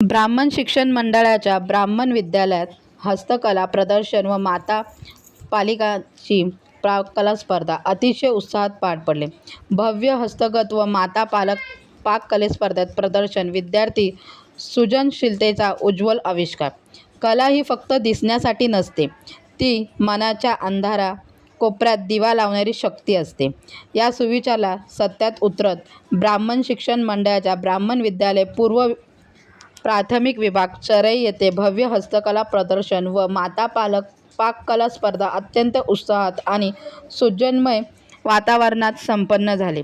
ब्राह्मण शिक्षण मंडळाच्या ब्राह्मण विद्यालयात हस्तकला प्रदर्शन व माता पालिकाची प्रा कला स्पर्धा अतिशय उत्साहात पार पडले. भव्य हस्तगत व माता पालक पाककले स्पर्धेत प्रदर्शन विद्यार्थी सृजनशीलतेचा उज्ज्वल आविष्कार. कला ही फक्त दिसण्यासाठी नसते ती मनाच्या अंधारा कोपऱ्यात दिवा लावणारी शक्ती असते. या सुविचारला सत्यात उतरत ब्राह्मण शिक्षण मंडळाच्या ब्राह्मण विद्यालय पूर्व प्राथमिक विभाग चरई येथे भव्य हस्तकला प्रदर्शन व माता पालक पाककला स्पर्धा अत्यंत उत्साहात आणि सुजनमय वातावरणात संपन्न झाले.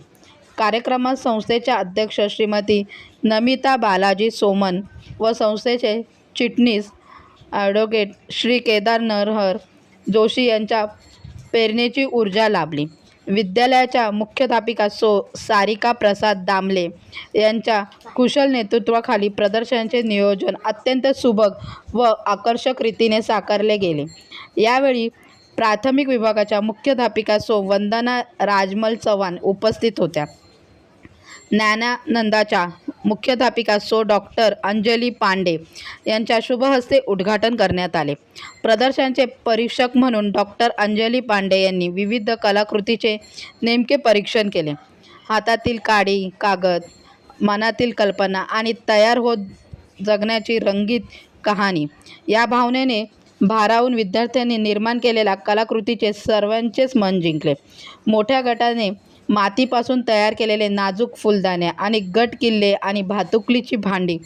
कार्यक्रमात संस्थेच्या अध्यक्ष श्रीमती नमिता बालाजी सोमन व संस्थेचे चिटणीस ॲडव्होकेट श्री केदार नरहर जोशी यांच्या प्रेरणेची ऊर्जा लाभली. विद्यालयाच्या मुख्याध्यापिका सो सारिका प्रसाद दामले यांच्या कुशल नेतृत्वाखाली प्रदर्शनाचे नियोजन अत्यंत सुबक व आकर्षक रीतीने साकारले गेले. यावेळी प्राथमिक विभागाच्या मुख्याध्यापिका सो वंदना राजमल चव्हाण उपस्थित होत्या. ज्ञानानंदाच्या मुख्याध्यापिका सो डॉक्टर अंजली पांडे यांच्या शुभहस्ते उद्घाटन करण्यात आले. प्रदर्शनाचे परीक्षक म्हणून डॉक्टर अंजली पांडे यांनी विविध कलाकृतीचे नेमके परीक्षण केले. हातातील काडी कागद मनातील कल्पना आणि तयार होत जगण्याची रंगीत कहाणी या भावनेने भारावून विद्यार्थ्यांनी निर्माण केलेल्या कलाकृतीचे सर्वांचेच मन जिंकले. मोठ्या गटाने मातीपासून तयार केलेले नाजूक फुलदाणे आणि गट किल्ले आणि भातुकलीची भांडी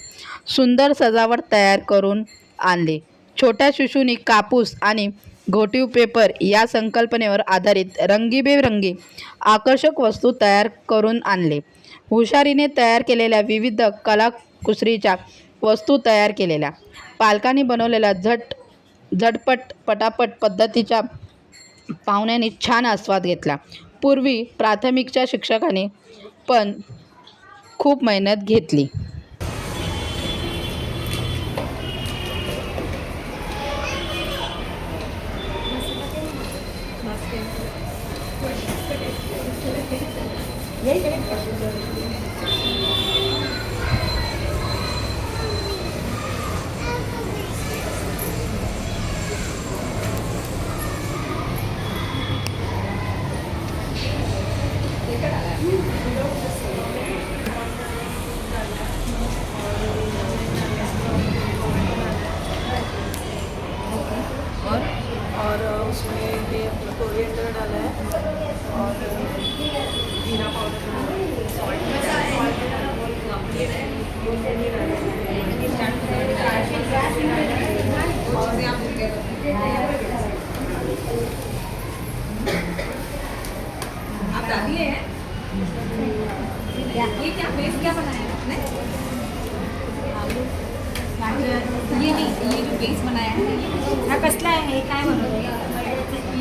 सुंदर सजावट तयार करून आणले. छोट्या शिशूनी कापूस आणि घोटीव पेपर या संकल्पनेवर आधारित रंगीबेरंगी आकर्षक वस्तू तयार करून आणले. हुशारीने तयार केलेल्या विविध कलाकुसरीच्या वस्तू तयार केलेल्या. पालकांनी बनवलेल्या झट झटपट पटापट पद्धतीच्या पाहुण्यांनी छान आस्वाद घेतला. पूर्वी प्राथमिकच्या शिक्षकाने पण खूप मेहनत घेतली. उसमें ये कोरिएंडर डाला है और जीरा पाउडर आप दादी है? ये क्या बेस क्या बनाया है आपने? ये नहीं ये जो बेस बनाया है ये हा कसला आहे हे काय बनवते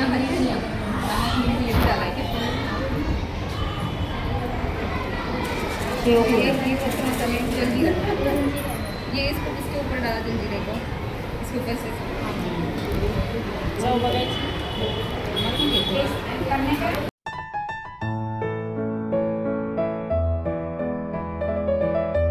हरी ये इसको इसके ऊपर डाल जल्दी को इसके ऊपर से करने का